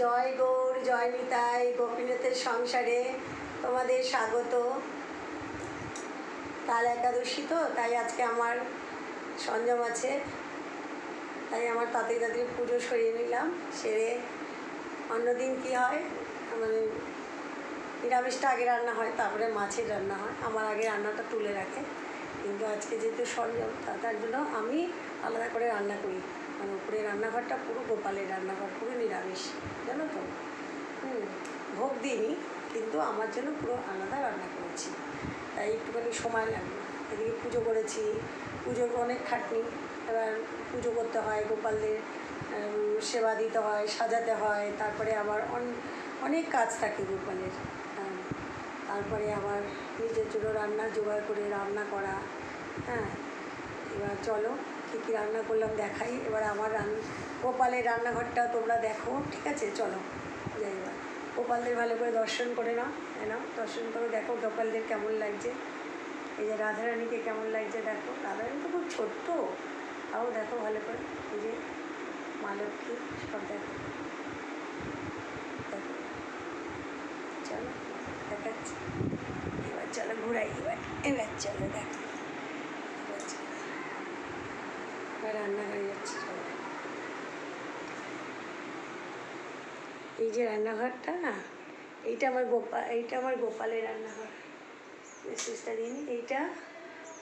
জয় গৌর, জয় নিতাই গোপীনাথের সংসারে তোমাদের স্বাগত। কাল একাদশী তো, তাই আজকে আমার সঞ্জম আছে। তাই আমার তাতে তাড়াতাড়ি পুজো সরিয়ে নিলাম, সেরে অন্যদিন কী হয়? মানে নিরামিষটা আগে রান্না হয়, তারপরে মাছের রান্না হয়। আমার আগে রান্নাটা তুলে রাখে, কিন্তু আজকে যেহেতু সরঞ্জাম তার জন্য আমি আলাদা করে রান্না করি। মানে উপরে রান্নাঘরটা পুরো গোপালের রান্নাঘর, পুরো নিরামিষ, জানো তো? হুম, ভোগ দিইনি, কিন্তু আমার জন্য পুরো আলাদা রান্না করেছি। তাই একটুখানি সময় লাগবে এদিকে পুজো করেছি পুজোর অনেক খাটনি। এবার পুজো করতে হয়, গোপালদের সেবা দিতে হয়, সাজাতে হয়। তারপরে আবার অন- অনেক কাজ থাকে গোপালের। হ্যাঁ তারপরে আবার নিজের জন্য রান্না জোগাড় করে রান্না করা। হ্যাঁ এবার চলো কী কী রান্না করলাম দেখাই। এবার আমার রান, গোপালের রান্নাঘরটা তোমরা দেখো, ঠিক আছে? চলো, যাই এবার। গোপালদের ভালো করে দর্শন করে নাও নাও দর্শন করে দেখো গোপালদের কেমন লাগছে। এই যে রাধারানীকে কেমন লাগছে দেখো। রাধারানী তো খুব ছোট্ট, তাও দেখো ভালো করে। এই যে মা লক্ষ্মী, সব দেখো। দেখো। চলো, দেখাচ্ছি। এবার চলো ঘুরাই, এবার এবার চলো দেখো এবার চলো রান্না হয়ে যাচ্ছে এই যে রান্নাঘরটা না এইটা আমার গোপাল এইটা আমার গোপালের রান্নাঘর। মেসেজটা দিন এইটা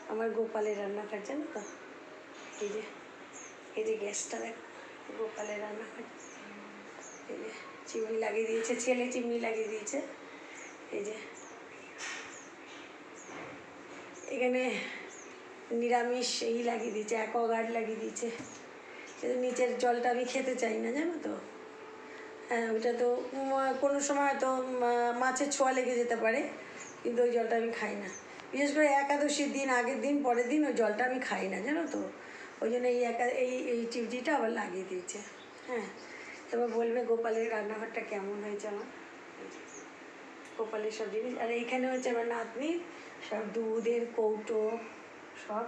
আমার গোপালের রান্নাঘর, জানো তো? এই যে এই যে গ্যাসটা দেখো, গোপালের রান্নাঘর। এই যে চিমনি লাগিয়ে দিয়েছে, ছেলে চিমনি লাগিয়ে দিয়েছে। এই যে, এখানে নিরামিষ এই লাগিয়ে দিয়েছে অ্যাকোয়াগার্ড লাগিয়ে দিয়েছে। কিন্তু নিচের জলটা আমি খেতে চাই না, জানো তো? হ্যাঁ ওইটা তো কোনো সময় তো মাছের ছোঁয়া লেগে যেতে পারে, কিন্তু ওই জলটা আমি খাই না। বিশেষ করে একাদশীর দিন, আগের দিন, পরের দিন ওই জলটা আমি খাই না, জানো তো? ওই জন্য এই একা, এই এই টিউবটিটা আবার লাগিয়ে দিয়েছে। হ্যাঁ এবার বলবে গোপালের রান্নাঘরটা কেমন হয়েছে আমার? গোপালের সব জিনিস। আর এইখানে হচ্ছে আমার নাতনি সব দুধের কৌটো সব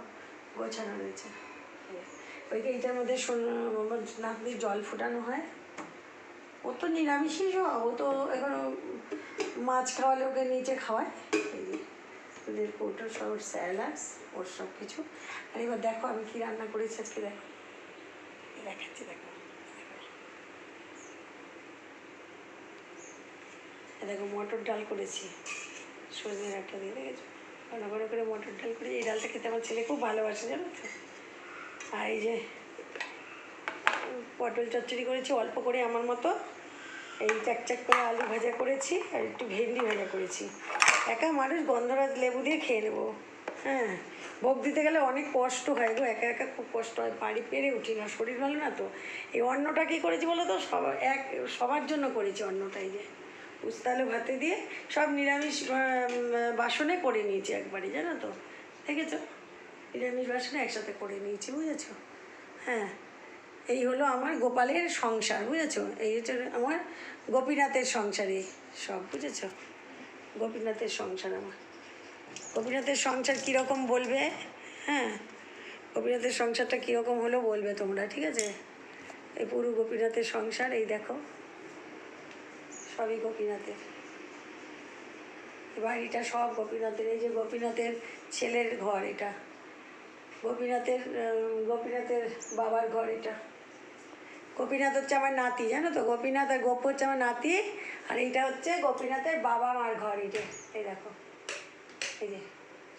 গোছানো রয়েছে। ওইকে এইটার মধ্যে আমার নাতনির জল ফোটানো হয়। ও তো নিরামিষই সব, ও তো এখন মাছ খাওয়ালে ওকে নিচে খাওয়ায়। ওদের কৌটো, সব স্যালাডস, ওর সব কিছু। আর এবার দেখো আমি কী রান্না করেছি আজকে, দেখো। দেখাচ্ছি, দেখো। দেখো মটর ডাল করেছি, সজনে ডালটা দিয়ে, দেখেছ? ঘন ঘন করে মটর ডাল করেছি এই ডালটা খেতে আমার ছেলে খুব ভালোবাসে, জানো তো? আর এই যে পটল চচ্চড়ি করেছি, অল্প করে আমার মতো। এই চাকচাক করে আলু ভাজা করেছি আর একটু ভেন্ডি ভাজা করেছি। একা মানুষ গন্ধরাজ লেবু দিয়ে খেয়ে নেব। হ্যাঁ ভোগ দিতে গেলে অনেক কষ্ট হয় গো, একা একা খুব কষ্ট হয়। বাড়ি পেরে উঠি না, শরীর ভালো না তো। এই অন্নটা কী করেছি বলো তো? সবার এক, সবার জন্য করেছি অন্নটা এই যে। উস্তা আলু ভাতে দিয়ে সব নিরামিষ বাসনে করে নিয়েছি একবারে, জানো তো? দেখেছ? নিরামিষ বাসনে একসাথে করে নিয়েছি, বুঝেছ? হ্যাঁ এই হলো আমার গোপালের সংসার, বুঝেছ? এই হচ্ছে আমার গোপীনাথের সংসারে সব, বুঝেছ? গোপীনাথের সংসার আমার। গোপীনাথের সংসার কীরকম বলবে? হ্যাঁ গোপীনাথের সংসারটা কীরকম হলো বলবে তোমরা, ঠিক আছে? এই পুরো গোপীনাথের সংসার, এই দেখো। সবই গোপীনাথের। এই বাড়িটা সব গোপীনাথের, এই যে গোপীনাথের ছেলের ঘর এটা। গোপীনাথের গোপীনাথের বাবার ঘর এটা। গোপীনাথ হচ্ছে আমার নাতি, জানো তো? গোপীনাথ আর গোপ হচ্ছে আমার নাতি, আর এইটা হচ্ছে গোপীনাথের বাবা মার ঘর এটা। এই দেখো। এই যে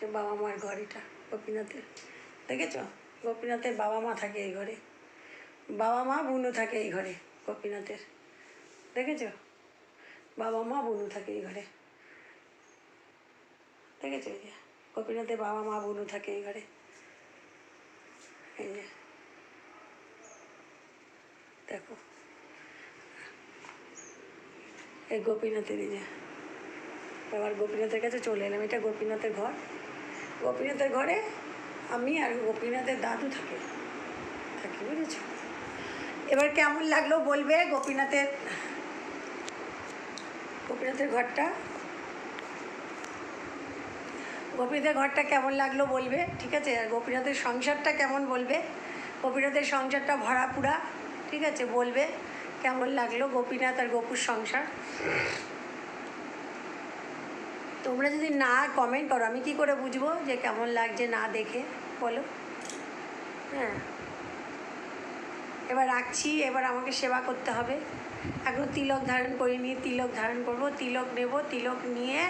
যে বাবা মার ঘর এটা, গোপীনাথের। দেখেছ? গোপীনাথের বাবা মা থাকে এই ঘরে। বাবা মা বুনু থাকে এই ঘরে গোপীনাথের। দেখেছ? বাবা মা বুনু থাকে এই ঘরে। দেখেছ এই যে? গোপীনাথের বাবা মা বুনু থাকে এই ঘরে। এই যে। দেখো। এই গোপীনাথের এই যে। এবার গোপীনাথের কাছে চলে এলাম। এটা গোপীনাথের ঘর। গোপীনাথের ঘরে আমি আর গোপীনাথের দাদু থাকে। থাকি, বুঝেছ? এবার কেমন লাগল বলবে গোপীনাথের? গোপীনাথের ঘরটা? গোপীনাথের ঘরটা কেমন লাগল বলবে? ঠিক আছে? আর গোপীনাথের সংসারটা কেমন বলবে? গোপীনাথের সংসারটা ভরা পুরা, ঠিক আছে? বলবে কেমন লাগল গোপীনাথ আর গোপুর সংসার? তোমরা যদি না কমেন্ট করো, আমি কি করে বুঝব যে কেমন লাগছে না দেখে? বলো। হ্যাঁ। এবার রাখছি, এবার আমাকে সেবা করতে হবে। এখন তিলক ধারণ করিনি তিলক ধারণ করব, তিলক নেব, তিলক নিয়ে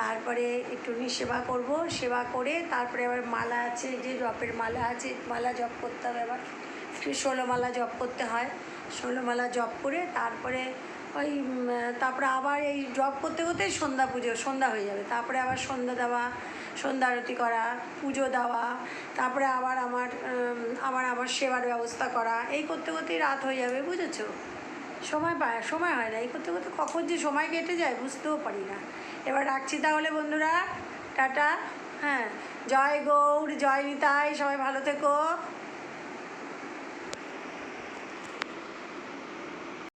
তারপরে একটুখানি সেবা করব, সেবা করে তারপরে আবার মালা আছে যে জপের মালা আছে, মালা জপ করতে হবে আবার। ষোলো মালা জপ করতে হয়, ষোলো মালা জপ করে তারপরে ওই তারপরে আবার এই জপ করতে করতে সন্ধ্যা পুজো, সন্ধ্যা হয়ে যাবে। তারপরে আবার সন্ধ্যা দেওয়া, সন্ধ্যা আরতি করা, পুজো দেওয়া, তারপরে আবার আমার আবার আমার সেবার ব্যবস্থা করা, এই করতে করতেই রাত হয়ে যাবে, বুঝেছ? সময় পায়, সময় হয় না। এই করতে করতে কখন যে সময় কেটে যায় বুঝতেও পারি না। এবার রাখছি তাহলে বন্ধুরা। টাটা। হ্যাঁ। জয় গৌর জয় নিতাই, সবাই ভালো থেকো।